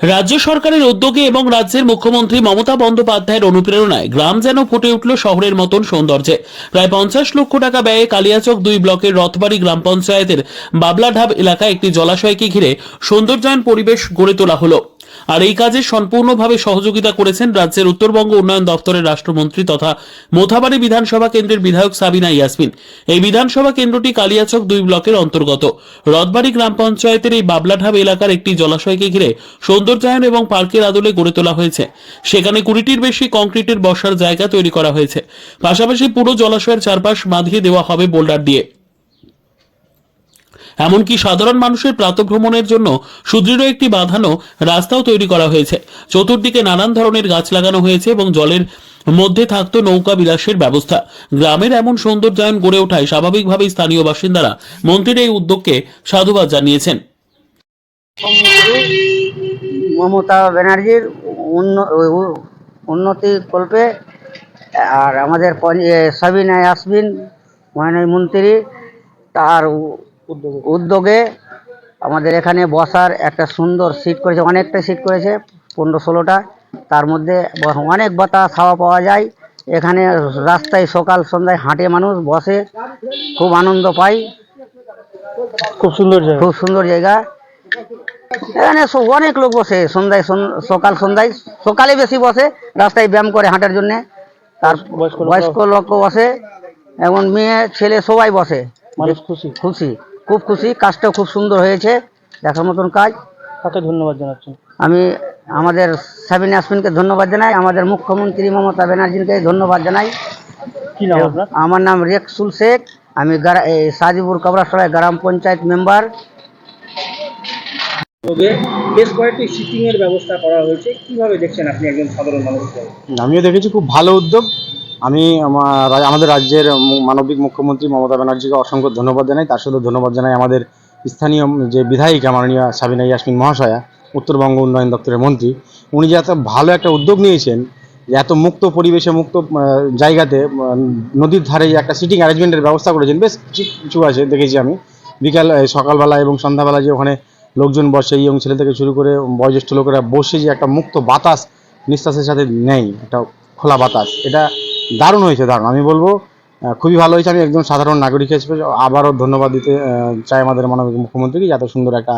রাজ্য সরকারের উদ্যোগে এবং রাজ্যের মুখ্যমন্ত্রী মমতা বন্দ্যোপাধ্যায়ের অনুপ্রেরণায় গ্রাম যেন ফুটে উঠল শহরের মতন সৌন্দর্যে। প্রায় পঞ্চাশ লক্ষ টাকা ব্যয়ে কালিয়াচক দুই ব্লকের রথবাড়ি গ্রাম পঞ্চায়েতের বাবলাঢাব এলাকায় একটি জলাশয়কে ঘিরে সৌন্দর্যায়ন পরিবেশ গড়ে তোলা হলো। আর এই কাজে সম্পূর্ণভাবে সহযোগিতা করেছেন রাজ্যের উত্তরবঙ্গ উন্নয়ন দপ্তরের রাষ্ট্রমন্ত্রী তথা মোথাবাড়ি বিধানসভা কেন্দ্রের বিধায়ক সাবিনা ইয়াসমিন। এই বিধানসভা কেন্দ্রটি কালিয়াচক দুই ব্লকের অন্তর্গত। রথবাড়ি গ্রাম পঞ্চায়েতের এই বাবলাঢাব এলাকার একটি জলাশয়কে ঘিরে সৌন্দর্যায়ন এবং পার্কের আদলে গড়ে তোলা হয়েছে। সেখানে কুড়িটির বেশি কংক্রিটের বসার জায়গা তৈরি করা হয়েছে। পাশাপাশি পুরো জলাশয়ের চারপাশ বাঁধিয়ে দেওয়া হবে বোল্ডার দিয়ে। এমনকি সাধারণ মানুষের প্রাতভ্রমণের জন্য সুদৃঢ় একটি বাঁধানো রাস্তাও তৈরি করা হয়েছে। চতুর্দিকে নানান ধরনের গাছ লাগানো হয়েছে এবং জলের মধ্যে থাকতো নৌকা বিলাসের ব্যবস্থা। গ্রামের এমন সৌন্দর্যায়ন গড়ে ওঠায় স্বাভাবিকভাবেই স্থানীয় বাসিন্দারা মন্ত্রীর এই উদ্যোগকে সাধুবাদ জানিয়েছেন। মমতা ব্যানার্জির উন্নতি কল্পে আর আমাদের পঞ্চ- এ, সাবিনা ইয়াসমিন মাননীয় মন্ত্রী তার উদ্যোগে। আমাদের এখানে বসার একটা সুন্দর সিট করেছে অনেকটা সিট করেছে পনেরো ষোলোটা। তার মধ্যে অনেক বাতাস হাওয়া পাওয়া যায়। এখানে রাস্তায় সকাল সন্ধ্যায় হাঁটে মানুষ বসে। খুব আনন্দ পায় খুব সুন্দর জায়গা। খুব সুন্দর জায়গা। এখানে অনেক লোক বসে সন্ধ্যায় সকাল সন্ধ্যায়। সকালে বেশি বসে রাস্তায় ব্যায়াম করে হাঁটার জন্য। তার বয়স্ক লোক বসে এবং মেয়ে ছেলে সবাই বসে। মানুষ খুশি। খুশি। খুব খুশি কাজটা খুব সুন্দর হয়েছে দেখার মতন কাজ। তাকে ধন্যবাদ জানাচ্ছি আমি আমাদের সাবিন আসমিনকে ধন্যবাদ জানাই আমাদের মুখ্যমন্ত্রী মমতা ব্যানার্জিকে ধন্যবাদ জানাই। কি নাম আপনার? আমার নাম রেকসুল শেখ আমি সাজিপুর কবরাসরায় গ্রাম পঞ্চায়েত মেম্বার। বেশ কয়েকটি সিটিং ব্যবস্থা করা হয়েছে কীভাবে দেখছেন আপনি একজন সাধারণ মানুষ? আমিও দেখেছি খুব ভালো উদ্যোগ। আমি আমাদের রাজ্যের মানবিক মুখ্যমন্ত্রী মমতা ব্যানার্জিকে অসংখ্য ধন্যবাদ জানাই। তার সাথে ধন্যবাদ জানাই আমাদের স্থানীয় যে বিধায়িকা মাননীয় সাবিনা ইয়াসমিন মহাশয়া, উত্তরবঙ্গ উন্নয়ন দপ্তরের মন্ত্রী। উনি যে এত ভালো একটা উদ্যোগ নিয়েছেন, যে এত মুক্ত পরিবেশে, মুক্ত জায়গাতে নদীর ধারে একটা সিটিং অ্যারেঞ্জমেন্টের ব্যবস্থা করেছেন, বেশ কিছু কিছু আছে দেখেছি আমি। বিকাল সকালবেলা এবং সন্ধ্যাবেলা যে ওখানে লোকজন বসে ইয়ং ছেলে থেকে শুরু করে বয়োজ্যেষ্ঠ লোকেরা বসে যে একটা মুক্ত বাতাস নিঃশ্বাসের সাথে নেয়, একটা খোলা বাতাস। এটা দারুণ হয়েছে দারুণ। আমি বলব খুবই ভালো হয়েছে। আমি একজন সাধারণ নাগরিক হিসেবে আবারও ধন্যবাদ দিতে চাই আমাদের মানবিক মুখ্যমন্ত্রীকে এত সুন্দর একটা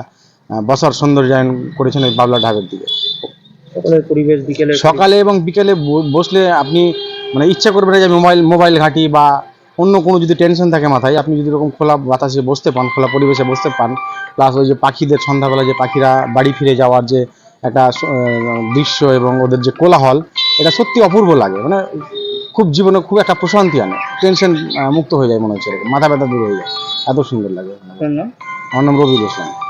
বসার সৌন্দর্যায়ন করেছেন ওই বাবলা ঢাকের দিকে। সকালের পরিবেশ বিকেলে সকালে এবং বিকেলে বসলে আপনি মানে ইচ্ছা করবেন না যে মোবাইল মোবাইল ঘাঁটি বা অন্য কোনো যদি টেনশন থাকে মাথায় আপনি যদি এরকম খোলা বাতাসে বসতে পান খোলা পরিবেশে বসতে পান প্লাস ওই যে পাখিদের সন্ধ্যাবেলা যে পাখিরা বাড়ি ফিরে যাওয়ার যে একটা দৃশ্য এবং ওদের যে কোলাহল এটা সত্যি অপূর্ব লাগে। মানে খুব জীবনে খুব একটা প্রশান্তি আনে। টেনশন মুক্ত হয়ে যায় মনে হচ্ছে মাথা ব্যথা দূর হয়ে যায়। এত সুন্দর লাগে। আমার নাম রবি ইসলাম